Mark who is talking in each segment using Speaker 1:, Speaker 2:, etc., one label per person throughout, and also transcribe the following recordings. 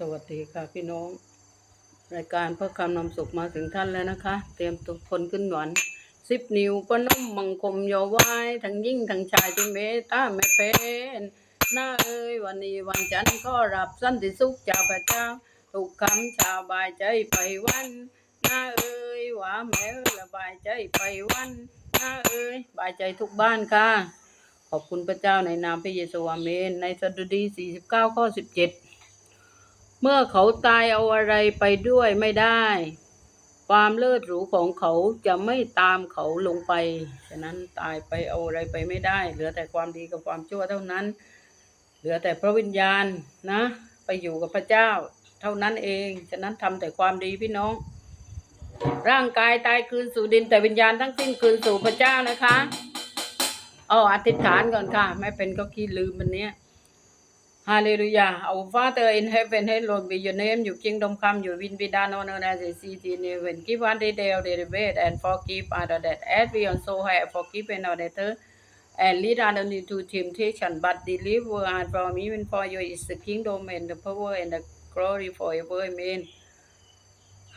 Speaker 1: สวัสดีค่ะพี่น้อง รายการพื่อคำนำสุขมาถึงท่านแล้วนะคะ เตรียมตัวคนขึ้นหวานสิบนิ้วประนมมังคมโยไหวายทั้งยิ่งทั้งชายที่เมตตาแม่เป็นหน้าเอ้ยวันนี้วันจันทร์ก็รับสันติสุขจากพระเจ้าทุกคำชาวบายใจไปวันหน้าเอ้ยว่าแม้ระบายใจไปวันหน้าเอ้ยบายใจทุกบ้านค่ะ ขอบคุณพระเจ้าในนามพระเยซูอาเมน ในสดุดี 49 ข้อ 17 เมื่อเขาตายเอาอะไรไปด้วยไม่ได้ ความเลิศหรูของเขาจะไม่ตามเขาลงไป ฉะนั้นตายไปเอาอะไรไปไม่ได้ เหลือแต่ความดีกับความชั่วเท่านั้น เหลือแต่พระวิญญาณนะ ไปอยู่กับพระเจ้า เท่านั้นเอง ฉะนั้นทำแต่ความดีพี่น้อง ร่างกายตายคืนสู่ดินแต่วิญญาณทั้งสิ้นคืนสู่พระเจ้านะคะเอาอธิษฐานก่อนค่ะ ไม่เป็นก็ขี้ลืมวันเนี้ย Hallelujah. Our Father in heaven, hallowed be your name. Your kingdom come, your will be done on earth as it is in heaven. Give us this day our daily bread and forgive us our debt as we also have forgiven our debtors. And lead us not into temptation, but deliver us from evil. For you is the kingdom and the power and the glory forever. Amen.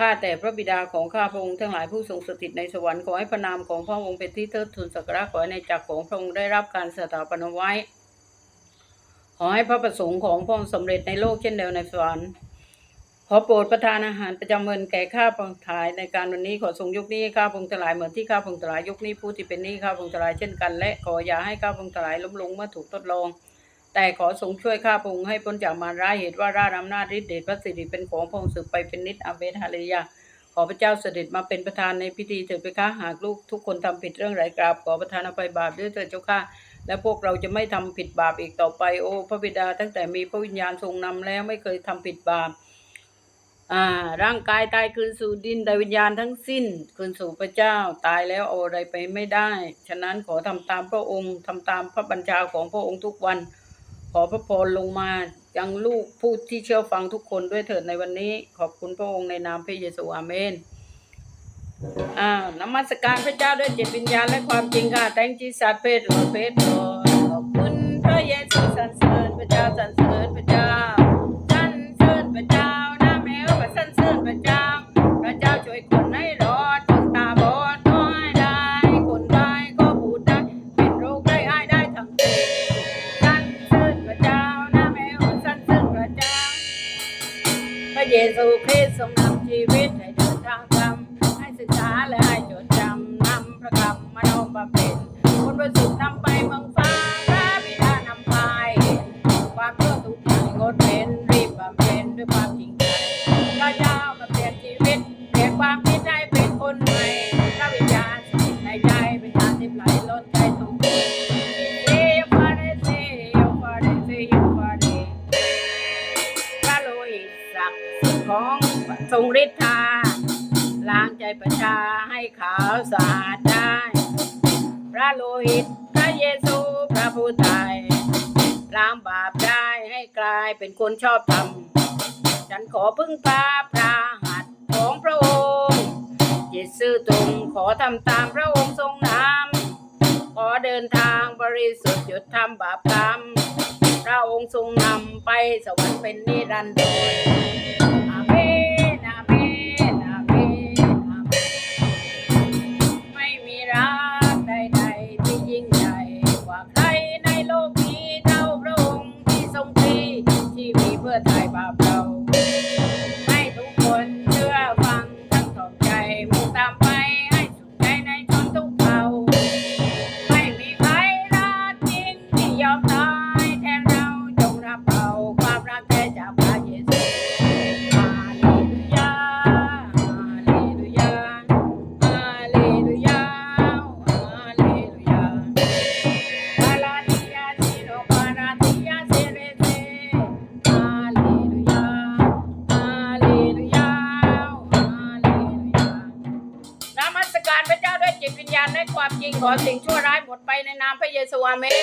Speaker 1: ข้าแต่พระบิดาของข้าพระองค์ทั้งหลายผู้ทรงสถิตในสวรรค์ขอให้พระนามของพระองค์เป็นที่เทิดทูนสักการะขอให้ในจักรของพระองค์ได้รับการสถาปนาไว้ ขอให้พระประสงค์ของพระองค์สำเร็จในโลกเช่นเดียวในสวรรค์ขอโปรดประทานอาหารประจำวันแก่ข้าพงค์ทายในการวันนี้ขอทรงยกนี้ข้าพงค์ทั้งหลายเหมือนที่ข้าพงค์ทั้งหลายยกนี้ผู้ที่เป็นนี้ข้าพงค์ทั้งหลายเช่นกัน และขออย่าให้ข้าพงค์ทั้งหลายล้มลงเมื่อถูกทดลอง แต่ขอทรงช่วยข้าพงค์ให้พ้นจากมารร้ายเหตุว่าราชอำนาจฤทธิ์เดชพระสิริเป็นของพระองค์สืบไปเป็นนิจอาเมนฮาเลยาขอพระเจ้าเสด็จมาเป็นประธานในพิธีเถิดไปค้าหากลูกทุกคนทำผิดเรื่องไรกราบขอประทานอภัยบาปด้วยเถิดเจ้าข้า และพวกเราจะไม่ทำผิดบาปอีกต่อไป โอ้ พระบิดาตั้งแต่มีพระวิญญาณทรงนำแล้วไม่เคยทำผิดบาปอ่าร่างกายตายคืนสู่ดินแต่วิญญาณทั้งสิ้น คืนสู่พระเจ้าตายแล้วเอาอะไรไปไม่ได้ ฉะนั้นขอทำตามพระองค์ทำตามพระบัญชาของพระองค์ทุกวัน ขอพระพรลงมายังลูกผู้ที่เชื่อฟังทุกคนด้วยเถิดในวันนี้ ขอบคุณพระองค์ในนามพระเยซูอาเมน อ่านมัสการพระเจ้าด้วยจิตวิญญาณและความจริงค่ะแตงจีสัตเพศหลอเพศหลอขอบคุณพระเยซูสรรเสริญพระเจ้าสรรเสริญพระเจ้า สุทธิ์นำไปเมืองฟ้าพระบิดานำไป ความเพื่อทุกอย่างงดเว้นรีบบำเพ็ญด้วยความ ชอบทำฉันขอพึ่งพาพระหัตถ์ของพระองค์จิตซื่อตรงขอทำตามพระองค์ทรงนำขอเดินทางบริสุทธิ์หยุดทำบาปกรรมพระองค์ทรงนำไปสวรรค์เป็นนิรันดร จิตวิญญาณในความจริงขอสิ่งชั่วร้ายหมดไปในนามพระเยซูอาเมน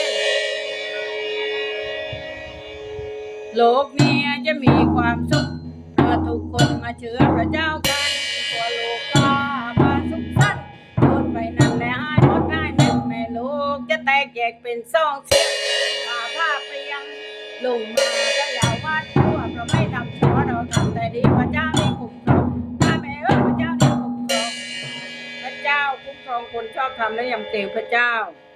Speaker 1: โลกนี้จะมีความสุขเมื่อทุกคนมาเชื่อพระเจ้ากันทั่วโลกก็พาสุขสันต์โดนไปนั่นแหละหายหมดง่ายแม่แม่โลกจะแตกแยกเป็นสองเสียงผ้าผ้าเปลี่ยงลงมา ชอบทำและยำเกรงพระเจ้า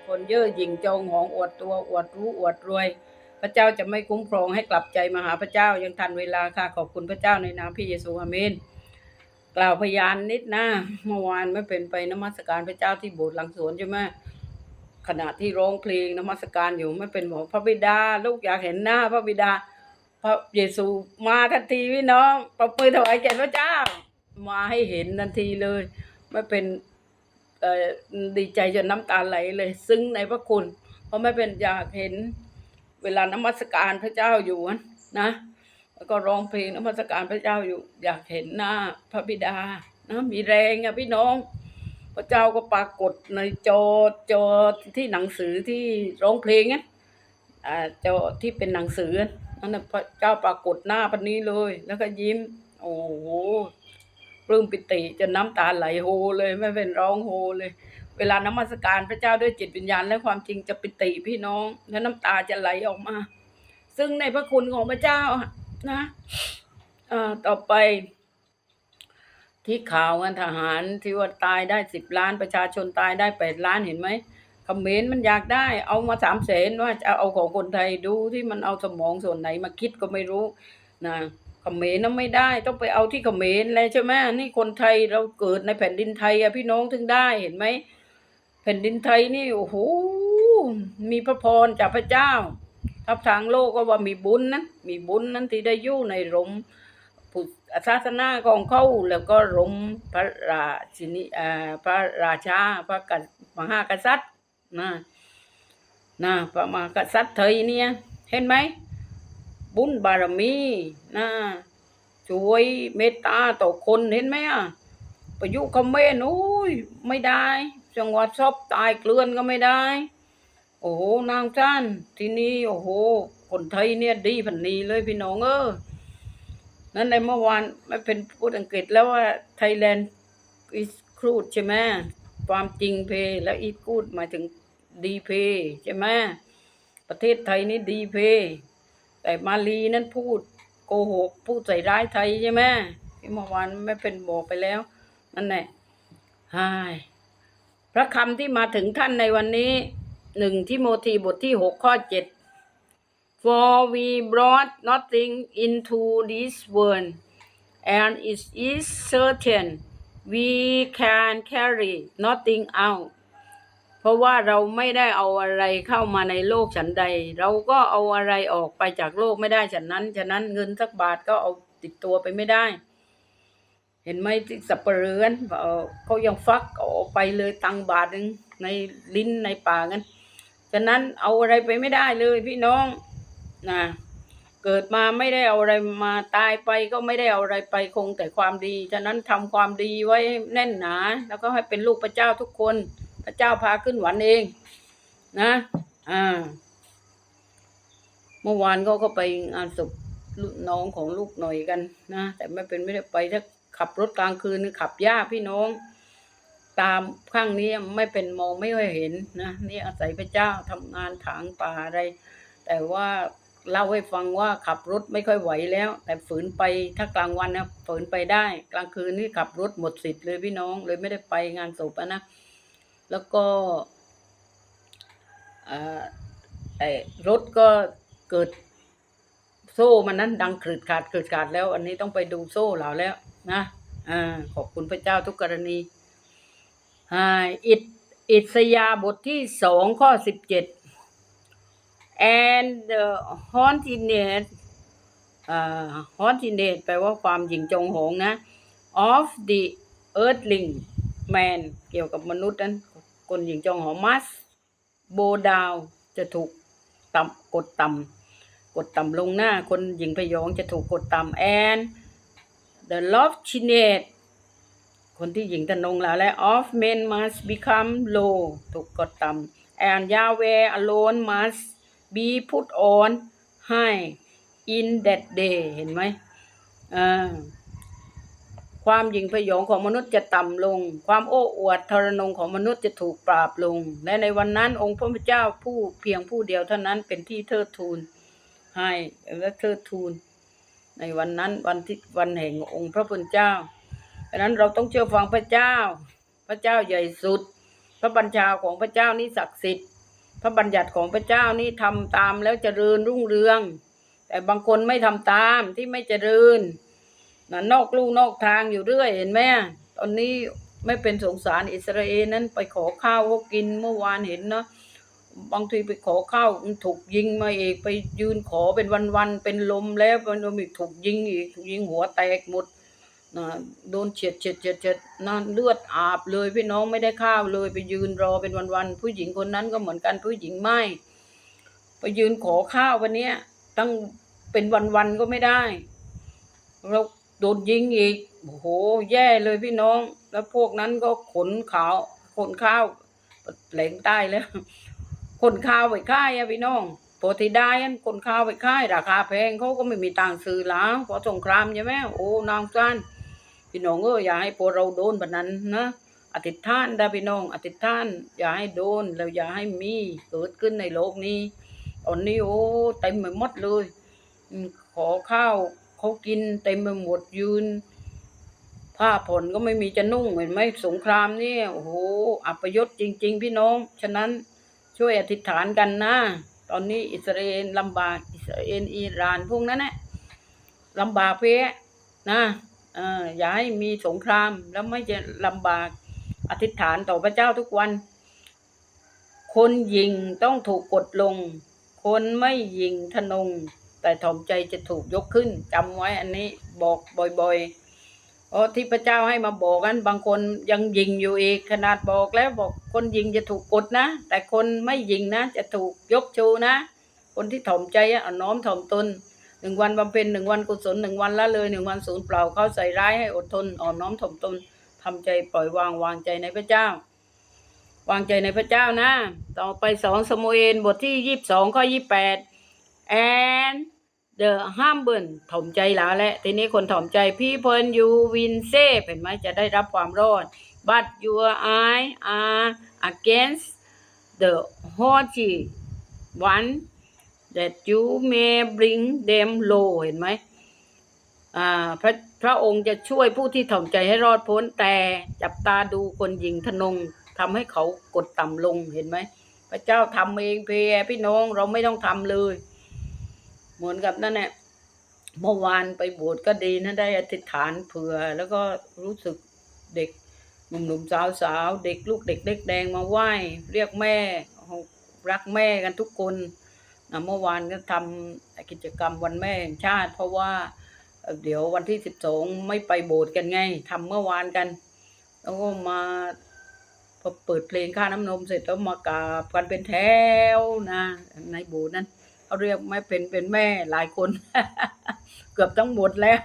Speaker 1: คนเย่อหยิ่งจองหองอวดตัวอวดรู้อวดรวย พระเจ้าจะไม่คุ้มครองให้กลับใจมาหาพระเจ้ายังทันเวลาค่ะขอบคุณพระเจ้าในนามพระเยซูอาเมนกล่าวพยานนิดนะเมื่อวานไม่เป็นไปนมัสการพระเจ้าที่โบสถ์หลังสวนใช่ไหมขณะที่ร้องเพลงนมัสการอยู่ไม่เป็นบอกพระบิดา ลูกอยากเห็นหน้าพระบิดา พระเยซูมาทันทีพี่น้องปรบมือถวายแก่พระเจ้า มาให้เห็นทันทีเลย ไม่เป็น ดีใจจนน้ำตาไหลเลยซึ้งในพระคุณ เพราะไม่เป็นอยากเห็นเวลานมัสการพระเจ้าอยู่นะแล้วก็ร้องเพลงนมัสการพระเจ้าอยู่ อยากเห็นหน้าพระบิดานะมีแรงอะพี่น้อง พระเจ้าก็ปรากฏในจอจอที่หนังสือที่ร้องเพลงเนี่ยอ่าจอที่เป็นหนังสือนั่นนพระเจ้าปรากฏหน้าพันนี้เลย แล้วก็ยิ้ม โอ้โห ปลื้มปิติจนน้ำตาไหลโฮเลยไม่เป็นร้องโฮเลย เวลานมัสการพระเจ้าด้วยจิตวิญญาณและความจริงจะปิติพี่น้อง และน้ำตาจะไหลออกมา ซึ่งในพระคุณของพระเจ้านะอ่าต่อไป ที่ข่าวกันทหารที่ว่าตายได้สิบล้านประชาชนตายได้แปดล้านเห็นไหมเขมรมันอยากได้ เอามาสามแสนว่าจะเอาของคนไทยดูที่มันเอาสมองส่วนไหนมาคิดก็ไม่รู้นะ เขมรนั้นไม่ได้ต้องไปเอาที่เขมรเลยใช่ไหมนี่คนไทยเราเกิดในแผ่นดินไทยอะพี่น้องถึงได้เห็นไหมแผ่นดินไทยนี่โอ้โหมีพระพรจากพระเจ้าทับทางโลกก็ว่ามีบุญนั้นมีบุญนั้นที่ได้อยู่ในรมพุทธศาสนาของเขาแล้วก็รมพระราชินีอ่าพระราชาพระกษัตริย์มหากษัตริย์นะนะพระมหากษัตริย์ไทยเนี่ยเห็นไหม บุญบารมีนะช่วยเมตตาต่อคนเห็นไหมอะประยุคอมเมนต์โอ้ยไม่ได้ จังหวัดชอบตายเกลื่อนก็ไม่ได้ โอ้โหนางท่านที่นี่โอ้โห คนไทยเนี่ยดีพันนีเลยพี่น้องเออนั่นในเมื่อวานไม่เป็นพูดอังกฤษแล้วว่า Thailand is good ใช่ไหมความจริงเพแล้ว is good หมายถึงดีเพใช่ไหมประเทศไทยนี่ดีเพ แต่มาลีนั้นพูดโกหกพูดใส่ร้ายไทยใช่ไหมที่เมื่อวานไม่เป็นบอกไปแล้ว นั่นแหละฮายพระคำที่มาถึงท่านในวันนี้หนึ่งทิโมธีบทที่หกข้อเจ็ด For we brought nothing into this world, and it is certain we can carry nothing out. เพราะว่าเราไม่ได้เอาอะไรเข้ามาในโลกฉันใด เราก็เอาอะไรออกไปจากโลกไม่ได้ฉันนั้น ฉะนั้นเงินสักบาทก็เอาติดตัวไปไม่ได้ เห็นไหมที่สับเปลือนเออเขายังฟักออกไปเลยตังบาทหนึ่งในลิ้นในปากกันฉะนั้นเอาอะไรไปไม่ได้เลยพี่น้องนะเกิดมาไม่ได้เอาอะไรมาตายไปก็ไม่ได้เอาอะไรไปคงแต่ความดี ฉะนั้นทำความดีไว้แน่นหนา แล้วก็ให้เป็นลูกพระเจ้าทุกคน ระเจ้าพาขึ้นหวันเอง นะ อ่า เมื่อวานเขาก็ไปงานศพน้องของลูกหน่อยกันนะแต่ไม่เป็นไม่ได้ไปถ้าขับรถกลางคืนขับยากพี่น้อง ตามข้างนี้ไม่เป็นมองไม่ค่อยเห็นนะนี่อาศัยพระเจ้าทำงานถางป่าอะไร แต่ว่าเล่าให้ฟังว่าขับรถไม่ค่อยไหวแล้ว แต่ฝืนไปถ้ากลางวันนะฝืนไปได้ กลางคืนนี่ขับรถหมดสิทธิ์เลยพี่น้องเลยไม่ได้ไปงานศพนะ แล้วก็ไอ้รถก็เกิดโซ่มันนั้นดังขึดขาดขึดขาดแล้ว อันนี้ต้องไปดูโซ่เราแล้วนะอ่าขอบคุณพระเจ้าทุกกรณีอ่าอิดอิสยาบทที่สองข้อสิบเจ็ด and the haughtiness อ่า haughtiness แปลว่าความหยิ่งจงหงนะ of the earthling man เกี่ยวกับมนุษย์นั้น คนหญิงจองหอมัส โบดาวจะถูกต่ำกดต่ำกดต่ำลงหน้า คนหญิงพยองจะถูกกดต่ำแอนเดอะลอฟชินเนตคนที่หญิงทนงแล้วและออฟเมนมัส become low ถูกกดต่ำแอนยาเวอโลนมัสบีพุทออนให้ in that day เห็นไหมอ่า ความหยิ่งพยองของมนุษย์จะต่ำลง ความโอ้อวดทรนงของมนุษย์จะถูกปราบลง และในวันนั้นองค์พระพุทธเจ้าผู้เพียงผู้เดียวเท่านั้นเป็นที่เทิดทูนให้และเทิดทูน ในวันนั้นวันที่วันแห่งองค์พระพุทธเจ้าดังนั้นเราต้องเชื่อฟังพระเจ้า พระเจ้าใหญ่สุด พระบัญชาของพระเจ้านี่ศักดิ์สิทธิ์ พระบัญญัติของพระเจ้านี่ทำตามแล้วเจริญรุ่งเรือง แต่บางคนไม่ทำตามที่ไม่เจริญ นะนอกลู่นอกทางอยู่เรื่อยเห็นไหมตอนนี้ไม่เป็นสงสารอิสราเอลนั้นไปขอข้าวเขากินเมื่อวานเห็นเนาะบางทีไปขอข้าวถูกยิงมาอีกไปยืนขอเป็นวันๆเป็นลมแล้วมันมีถูกยิงอีกถูกยิงหัวแตกหมดนะโดนเฉียดเฉียดเฉียดเฉียดนั่นเลือดอาบเลยพี่น้องไม่ได้ข้าวเลยไปยืนรอเป็นวันๆผู้หญิงคนนั้นก็เหมือนกันผู้หญิงไม่ ไปยืนขอข้าววันเนี้ยตั้งเป็นวันๆก็ไม่ได้เรา โดนยิงอีกโอ้โห แย่เลยพี่น้อง แล้วพวกนั้นก็ขนขาวขนข้าวแหลงใต้แล้วขนข้าวไปค่ายอะพี่น้องปกติได้อันขนข้าวไปค่ายราคาแพงเขาก็ไม่มีตังค์ซื้อแล้วเพราะสงครามใช่ไหมโอ้นางซานพี่น้องเอออย่าให้พวกเราโดนแบบนั้นนะอธิษฐานได้พี่น้องอธิษฐาน อย่าให้โดนแล้วอย่าให้มีเกิดขึ้นในโลกนี้ตอนนี้โอ้เต็มไปหมดเลย ขอข้าว เขากินเต็มไปหมดยืน ผ้าผ่อนก็ไม่มีจะนุ่งเห็นไหมสงครามนี่โอ้โหอัปยศจริง ๆ พี่น้อง ฉะนั้นช่วยอธิษฐานกันนะ ตอนนี้อิสราเอลลำบากอิสราเอลอิหร่านพวกนั้นแหละลำบากเพ้นะอย่าให้มีสงครามแล้วไม่จะลำบากอธิษฐานต่อพระเจ้าทุกวัน คนยิงต้องถูกกดลง คนไม่ยิงทนง แต่ถ่อมใจจะถูกยกขึ้นจำไว้อันนี้บอกบ่อยๆเพราะที่พระเจ้าให้มาบอกกันบางคนยังยิงอยู่อีกขนาดบอกแล้วบอกคนยิงจะถูกกดนะ แต่คนไม่ยิงนะ จะถูกยกชูนะ คนที่ถ่อมใจอะเอาน้อมถ่อมตนหนึ่งวันบำเพ็ญหนึ่งวันกุศลหนึ่งวันละเลยหนึ่งวันศูนย์เปล่าเขาใส่ร้ายให้อดทนอ่อนน้อมถ่อมตนทำใจปล่อยวางวางใจในพระเจ้า วางใจในพระเจ้านะ ต่อไปสองสมุเอลบทที่ยี่สิบสองข้อยี่แปด and the humble ถ่อมใจหลาแหละ ทีนี้คนถ่อมใจ people you win save เห็นไหมจะได้รับความรอด but your eye are against the haughty one that you may bring them low เห็นไหมอ่าพระพระองค์จะช่วยผู้ที่ถ่อมใจให้รอดพ้น แต่จับตาดูคนยิงทนงทำให้เขากดต่ำลงเห็นไหมพระเจ้าทำเองเพยพี่น้องเราไม่ต้องทำเลย เหมือนกับนั่นแหละเมื่อวานไปโบสถ์ก็ดีนะได้อธิษฐานเผื่อ แล้วก็รู้สึกเด็กหนุ่มๆสาวๆเด็กลูกเด็กเล็กแดงมาไหว้เรียกแม่รักแม่กันทุกคนนะเมื่อวานก็ทำกิจกรรมวันแม่แห่งชาติ เพราะว่าเอ่อเดี๋ยววันที่สิบสองไม่ไปโบสถ์กันไงทำเมื่อวานกัน แล้วก็มาพอเปิดเพลงค่าน้ำนมเสร็จแล้วมากราบกันเป็นแถวนะในโบสถ์นั้น เขาเรียกไม่เป็นเป็นแม่หลายคน เกือบทั้งหมดแล้ว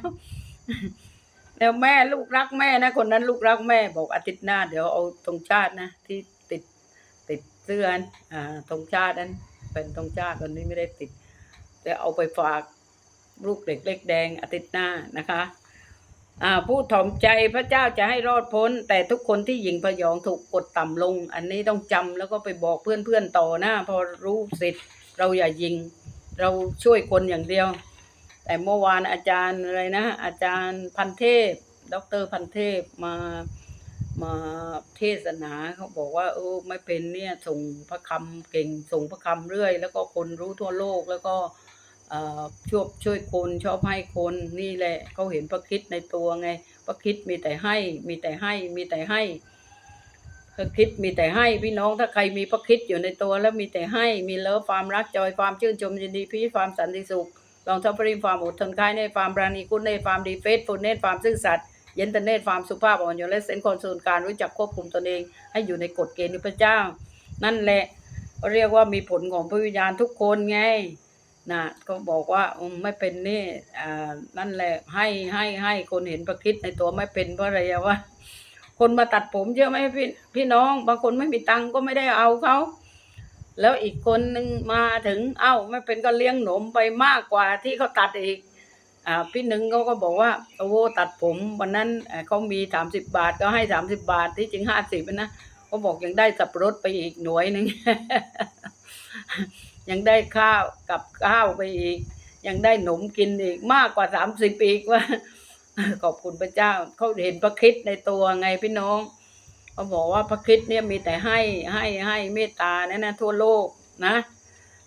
Speaker 1: แล้วแม่ลูกรักแม่นะ คนนั้นลูกรักแม่บอกอาทิตย์หน้า เดี๋ยวเอาธงชาตินะที่ติดติดเสื้ออ่าธงชาตินั้น เป็นธงชาติตอนนี้ไม่ได้ติดแต่เอาไปฝากลูกเด็กเล็กแดงอาทิตย์หน้านะคะผู้ถ่อมใจพระเจ้าจะให้รอดพ้น แต่ทุกคนที่หยิงพยองถูกกดต่ำลง อันนี้ต้องจำแล้วก็ไปบอกเพื่อนๆต่อนะพอรู้เสร็จ เราอย่ายิง เราช่วยคนอย่างเดียว แต่เมื่อวานอาจารย์อะไรนะ อาจารย์พันเทพ ดรพันเทพมามาเทศนาเขาบอกว่าเออไม่เป็นเนี่ยส่งพระคำเก่งส่งพระคำเรื่อย แล้วก็คนรู้ทั่วโลกแล้วก็เอ่อช่วยช่วยคนชอบให้คนนี่แหละเขาเห็นพระคิดในตัวไง พระคิดมีแต่ให้มีแต่ให้มีแต่ให้ พระคิดมีแต่ให้พี่น้องถ้าใครมีพระคิดอยู่ในตัว แล้วมีแต่ให้มีเลิฟความรักจอยความชื่นชมยินดีพีความสันติสุขลองทัพปริมความอดทนคายในความปราณีคุณในความดีเฟสฟูเนตความซื่อสัตย์เย็นตเนตความสุภาพอ่อนโยนและเซนคอนโซลการรู้จักควบคุมตนเอง ให้อยู่ในกฎเกณฑ์ของพระเจ้า นั่นแหละเรียกว่ามีผลของพระวิญญาณทุกคนไงนะก็บอกว่าอืมไม่เป็นนี่อ่านั่นแหละให้ให้ให้คนเห็นประคิดในตัวไม่เป็นเพราะอะไรวะ คนมาตัดผมเยอะไหมพี่พี่น้อง บางคนไม่มีตังก็ไม่ได้เอาเขาแล้วอีกคนนึงมาถึงเอ้าไม่เป็นก็เลี้ยงหนมไปมากกว่าที่เขาตัดอีกอ่าพี่หนึ่งเขาก็บอกว่าโอ้ตัดผมวันนั้นเขามีสามสิบบาทก็ให้สามสิบบาทที่จริงห้าสิบนะเขาบอกยังได้สับรดไปอีกหน่วยหนึ่งยังได้ข้าวกับข้าวไปอีก ยังได้หนมกินอีกมากกว่าสามสิบอีกว่า ขอบคุณพระเจ้าเขาเห็นพระคิดในตัวไงพี่น้องเขาบอกว่าพระคิดเนี่ยมีแต่ให้ให้ให้เมตตานะนะทั่วโลกนะ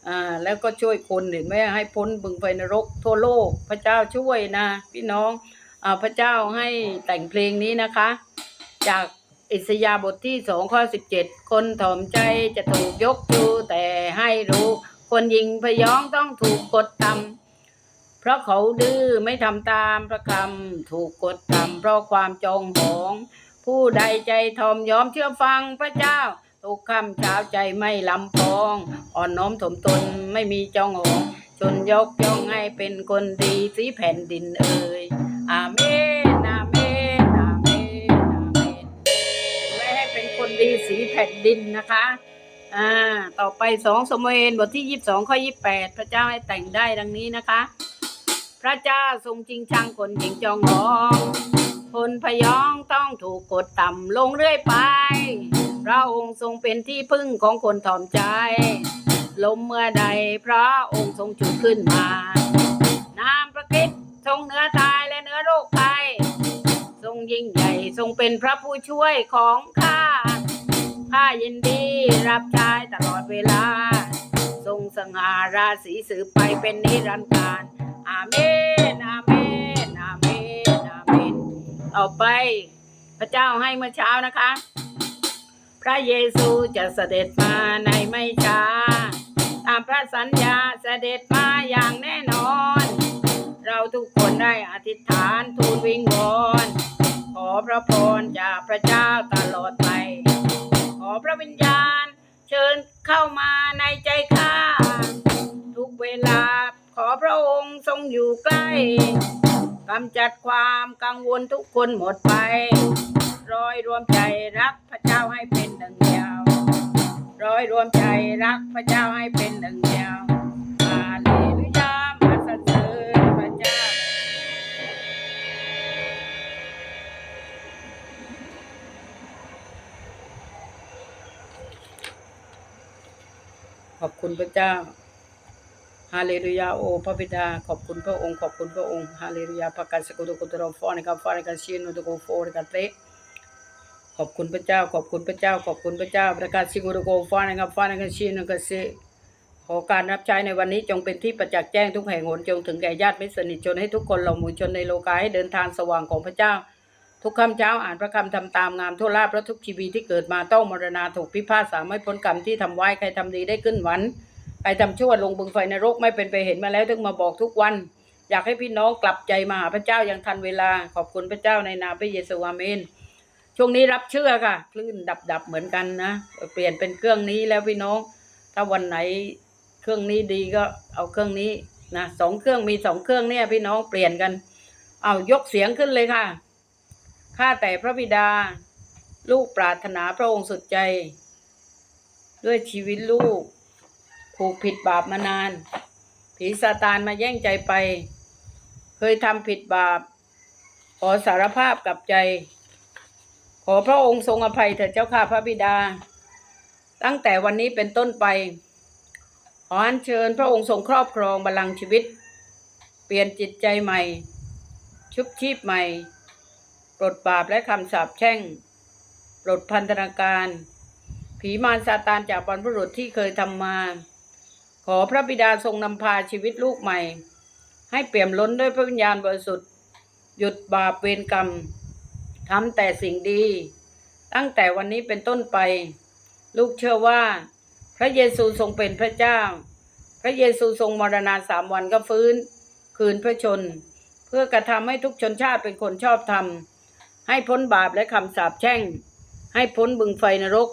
Speaker 1: อ่าแล้วก็ช่วยคนเห็นไหมให้พ้นบึงไฟนรกทั่วโลก พระเจ้าช่วยนะ พี่น้องอ่าพระเจ้าให้แต่งเพลงนี้นะคะ จากอิสยาบทที่สองข้อสิบเจ็ดคนถ่อมใจจะถูกยกดูแต่ให้รู้ คนยิงพยองต้องถูกกดต่ำ พราะเขาดื้อไม่ทำตามพระคำถูกกดต่ำเพราะความจองหอง ผู้ใดใจทอมยอมเชื่อฟังพระเจ้าทุกคำเช้าใจไม่ลำพอง อ่อนน้อมถ่อมตนไม่มีจองหอง จนยกย่องให้เป็นคนดีสีแผ่นดินเอ่ยอาเมนอาเมนอาเมนอาเมนไม่ให้เป็นคนดีสีแผ่นดินนะคะอ่าต่อไปสองสมเณบทที่ยี่สิบสองข้อยี่สิบแปดพระเจ้าให้แต่งได้ดังนี้นะคะ ระเจ้าทรงจริงชังคนหญิงจองหอง คนพยองต้องถูกกดต่ำลงเรื่อยไป พระองค์ทรงเป็นที่พึ่งของคนถ่อมใจ ลมเมื่อใดพระองค์ทรงจุดขึ้นมา น้ำพระคิดทรงเนื้อตายและเนื้อโรคภัยทรงยิ่งใหญ่ทรงเป็นพระผู้ช่วยของข้า ข้ายินดีรับใช้ตลอดเวลา ทรงสง่าราศีสืบไปเป็นนิรันดร์การ อาเมน อาเมน อาเมน อาเมน ต่อไปพระเจ้าให้เมื่อเช้านะคะ พระเยซูจะเสด็จมาในไม่ช้า ตามพระสัญญาเสด็จมาอย่างแน่นอน เราทุกคนได้อธิษฐานทูลวิงวอนขอพระพรจากพระเจ้าตลอดไป ขอพระวิญญาณเชิญเข้ามาในใจข้าทุกเวลา ขอพระองค์ทรงอยู่ใกล้กำจัดความกังวลทุกคนหมดไป ร้อยรวมใจรักพระเจ้าให้เป็นหนึ่งเดียว ร้อยรวมใจรักพระเจ้าให้เป็นหนึ่งเดียวฮาเลลูยามาสรรเสริญพระเจ้า ขอบคุณพระเจ้า ฮาเลลูยาโอพระบิดาขอบคุณพระองค์ขอบคุณพระองค์ฮาเลลูยาประกาศสกุลกุตรฟอนิกาฟอนิกาเชียนุตโกโฟนิกาเตะขอบคุณพระเจ้าขอบคุณพระเจ้าขอบคุณพระเจ้าประกาศสิกุลโกฟอนิกาฟอนิกาเชียนอุตโกเซขอการรับใช้ในวันนี้จงเป็นที่ประจักษ์แจ้งทุกแห่งหนจงถึงแก่ญาติมิตรสนิทชนให้ทุกคนเหล่าหมู่ชนในโลกาให้เดินทางสว่างของพระเจ้า ทุกคำเช้าอ่านพระคำทำตามงามทั่วลาบและทุกชีวิตที่เกิดมาต้องมรณาถูกพิพากษาไม่พ้นกรรมที่ทำไว้ใครทำดีได้ขึ้นวัน ใครทำชั่วลงบึงไฟนรกไม่เป็นไปเห็นมาแล้วถึงมาบอกทุกวัน อยากให้พี่น้องกลับใจมาหาพระเจ้าย่างทันเวลา ขอบคุณพระเจ้าในนามพระเยซูอาเมน ช่วงนี้รับเชื่อค่ะ คลื่นดับดับๆเหมือนกันนะ เปลี่ยนเป็นเครื่องนี้แล้วพี่น้อง ถ้าวันไหนเครื่องนี้ดีก็เอาเครื่องนี้นะสองเครื่องมีสองเครื่องเนี่ยพี่น้องเปลี่ยนกัน เอายกเสียงขึ้นเลยค่ะข้าแต่พระบิดา ลูกปรารถนาพระองค์สุดใจ ด้วยชีวิตลูก ผูกผิดบาปมานาน ผีซาตานมาแย่งใจไป เคยทำผิดบาป ขอสารภาพกับใจ ขอพระองค์ทรงอภัยเถิดเจ้าข้าพระบิดา ตั้งแต่วันนี้เป็นต้นไป ขออัญเชิญพระองค์ทรงครอบครองบัลลังก์ชีวิต เปลี่ยนจิตใจใหม่ ชุบชีพใหม่ ปลดบาปและคำสาปแช่ง ปลดพันธนาการ ผีมารซาตานจากบรรพบุรุษที่เคยทำมา ขอพระบิดาทรงนำพาชีวิตลูกใหม่ ให้เปี่ยมล้นด้วยพระวิญญาณบริสุทธิ์ หยุดบาปเวรกรรมทำแต่สิ่งดี ตั้งแต่วันนี้เป็นต้นไป ลูกเชื่อว่า พระเยซูทรงเป็นพระเจ้า พระเยซูทรงมรณาสามวันก็ฟื้น คืนพระชน เพื่อกระทำให้ทุกชนชาติเป็นคนชอบธรรม ให้พ้นบาปและคำสาปแช่ง ให้พ้นบึงไฟนรก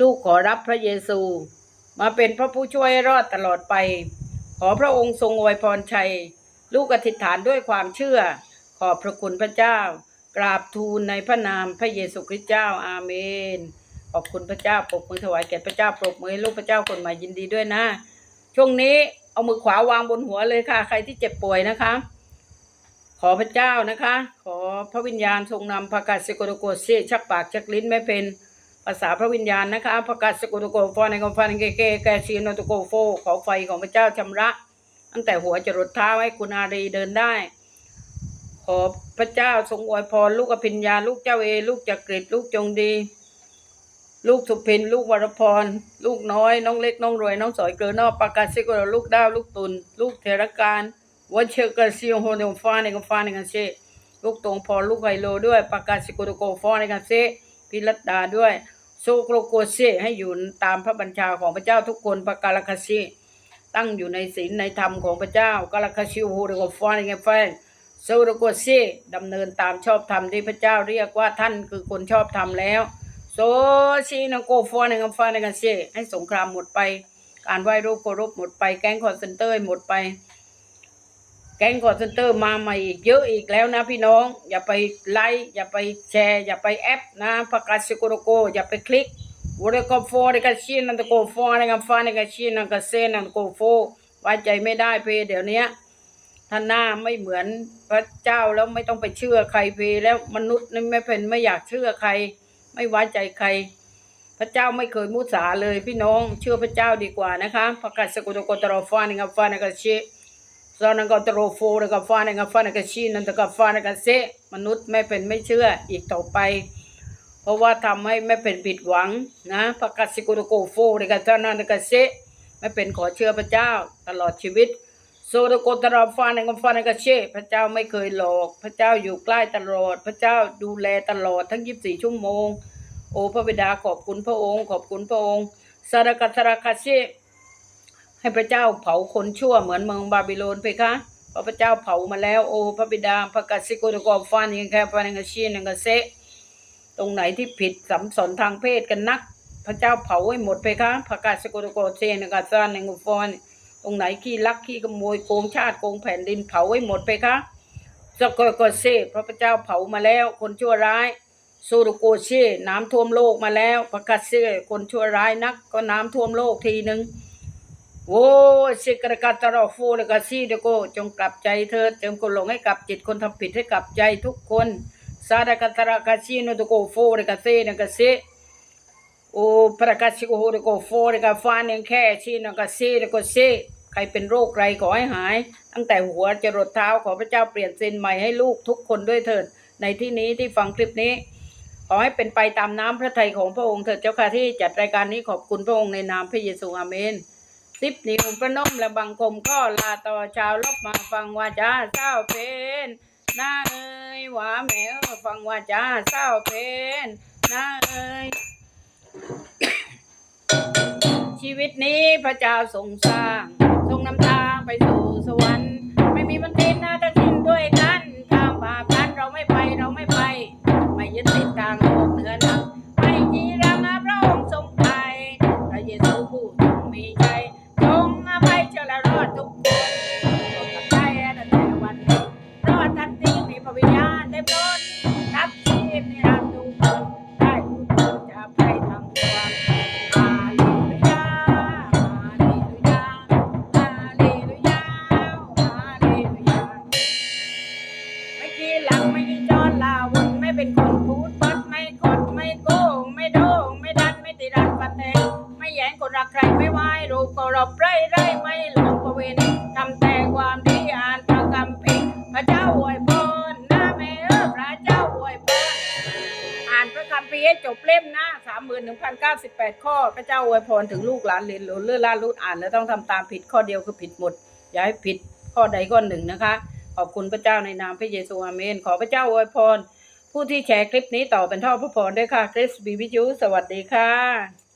Speaker 1: ลูกขอรับพระเยซู มาเป็นพระผู้ช่วยรอดตลอดไป ขอพระองค์ทรงอวยพรชัย ลูกอธิษฐานด้วยความเชื่อ ขอบพระคุณพระเจ้า กราบทูลในพระนามพระเยซูคริสต์เจ้าอาเมน ขอบคุณพระเจ้าปรบมือถวายแก่พระเจ้าปรบมือลูกพระเจ้าคนใหม่ยินดีด้วยนะ ช่วงนี้เอามือขวาวางบนหัวเลยค่ะ ใครที่เจ็บป่วยนะคะ ขอพระเจ้านะคะ ขอพระวิญญาณทรงนำประกาศสกุลโกเซชักปากชักลิ้นไม่เป็น ภาษาพระวิญญาณนะคะประกาศสกุลโกฟอในกองฟันเกเกแกชีโนตโกโฟขอไฟของพระเจ้าชำระ ตั้งแต่หัวจรดเท้าให้คุณอารีเดินได้ ขอพระเจ้าทรงอวยพรลูกอภิญญา ลูกเจ้าเอ ลูกจักริดลูกจงดี ลูกสุพิน ลูกวรพร ลูกน้อย น้องเล็ก น้องรวย น้องสอยเกลือนอกปากกาซิกรลูกดาว ลูกตุน ลูกเทรการวัชเชอร์กซิโอโฮเดมฟ้าในกันฟ้าในกันเชลูกตรงพอลูกไฮโลด้วยปากกาซิกโดโกฟ้าในกันเซพิรัตดาด้วย โซโกรโกเซให้อยู่ตามพระบัญชาของพระเจ้าทุกคนปากกาลคาซีตั้งอยู่ในศีลในธรรมของพระเจ้ากาลคาซิโอโฮเดโกฟ้าในกันแฟนโซโรโกเซดำเนินตามชอบธรรมที่พระเจ้าเรียกว่าท่านคือคนชอบธรรมแล้วโซชีนโกฟอในกัมฟาในกันเซให้สงครามหมดไป การไหว้รูปเคารพหมดไปแก๊งคอนเซนเตอร์หมดไป แก๊งคอนเซนเตอร์มาใหม่อีกเยอะอีกแล้วนะพี่น้อง อย่าไปไลค์อย่าไปแชร์ อย่าไปแอปนะประกาศสิโกโรโกอย่าไปคลิกวอร์กฟอในกันชีนันตโกฟอในกัมฟาในกันชีนันกันเซนันโกโฟไว้ใจไม่ได้เพเดี๋ยวนี้ท่านหน้าไม่เหมือนพระเจ้าแล้วไม่ต้องไปเชื่อใครเพแล้วมนุษย์นี่ไม่เป็นไม่อยากเชื่อใคร ไม่ไว้ใจใคร พระเจ้าไม่เคยมุสาเลยพี่น้องเชื่อพระเจ้าดีกว่านะคะประกาศสกุลโกตรอฟานิงาฟานิกาชิ ซานังก็ตรโฟนกาฟานิงาฟานิกาชินันตกาฟานิกาเซมนุษย์ไม่เป็นไม่เชื่ออีกต่อไป เพราะว่าทำให้ไม่เป็นผิดหวังนะประกาศสกุลโกโฟนิกาทานันตกาเซไม่เป็นขอเชื่อพระเจ้าตลอดชีวิตโซโดโกตราฟาในกัฟาในกาเช่พระเจ้าไม่เคยหลอก พระเจ้าอยู่ใกล้ตลอด พระเจ้าดูแลตลอดทั้ง24ชั่วโมง โอ้พระบิดาขอบคุณพระองค์ ขอบคุณพระองค์สารกัสราคาเช่ ให้พระเจ้าเผาคนชั่วเหมือนเมืองบาบิโลนไปคะเพราะพระเจ้าเผามาแล้วโอ้พระบิดาพระกัสสิโกตกอฟานิงแคฟานิงาช่นิงกาเซตรงไหนที่ผิดสัมสนทางเพศกันนัก พระเจ้าเผาให้หมดไปคะพระกัสสิโกตกอเซนิงกาซานิงกฟอนตรงไหนขี้ลักขี้ขโมยโกงชาติโกงแผ่นดินเผาไว้หมดไปคะสกอกเซพระพเจ้าเผามาแล้ว คนชั่วร้ายโซโรโกเชน้ำท่วมโลกมาแล้วประกาศเซคนชั่วร้ายนักก็น้ำท่วมโลกทีหนึ่ง โว้สิกรกัตรอโฟเลกาซีเดโก จงกลับใจเถิดจงกลงให้กลับจิตคนทำผิดให้กลับใจทุกคนซาดากัตรากาซีโนตโกโฟเลกาเซนกาเซโอ้ประกาศิโกโหเดโกโฟเดกาฟานยังแค่ชีนกาซีเดโกเซใครเป็นโรคไรขอให้หาย ตั้งแต่หัวจรดเท้าขอพระเจ้าเปลี่ยนเซนใหม่ให้ลูกทุกคนด้วยเถิดในที่นี้ที่ฟังคลิปนี้ขอให้เป็นไปตามน้ำพระทัยของพระองค์เถิดเจ้าค่ะที่จัดรายการนี้ขอบคุณพระองค์ในนามพระเยซูอาเมน สิบนิ้วประนมและบังคมก็ลาต่อชาวลบมาฟังว่าจ้าเศร้าเพนหน้าเอ้ยหวาแมวฟังว่าจ้าเศร้าเพนหน้าเอ้ยชีวิตนี้พระเจ้าทรงสร้าง ทรงนำทางไปสู่สวรรค์ ไม่มีวันสิ้นนะทั้งสิ้นด้วยกันทางบาปนั้นเราไม่ไปเราไม่ไป ไม่ยึดติดทางโลกเหนือนักไม่จี พระเจ้าอวยพรถึงลูกหลานเรียนรู้เลื่อนล่านรูดอ่านแล้วต้องทำตามผิดข้อเดียวคือผิดหมด อย่าให้ผิดข้อใดข้อหนึ่งนะคะ ขอบคุณพระเจ้าในนามพระเยซูอาเมน ขอพระเจ้าอวยพร ผู้ที่แชร์คลิปนี้ต่อเป็นท่อพระพรด้วยค่ะคริสบีวิจูสวัสดีค่ะ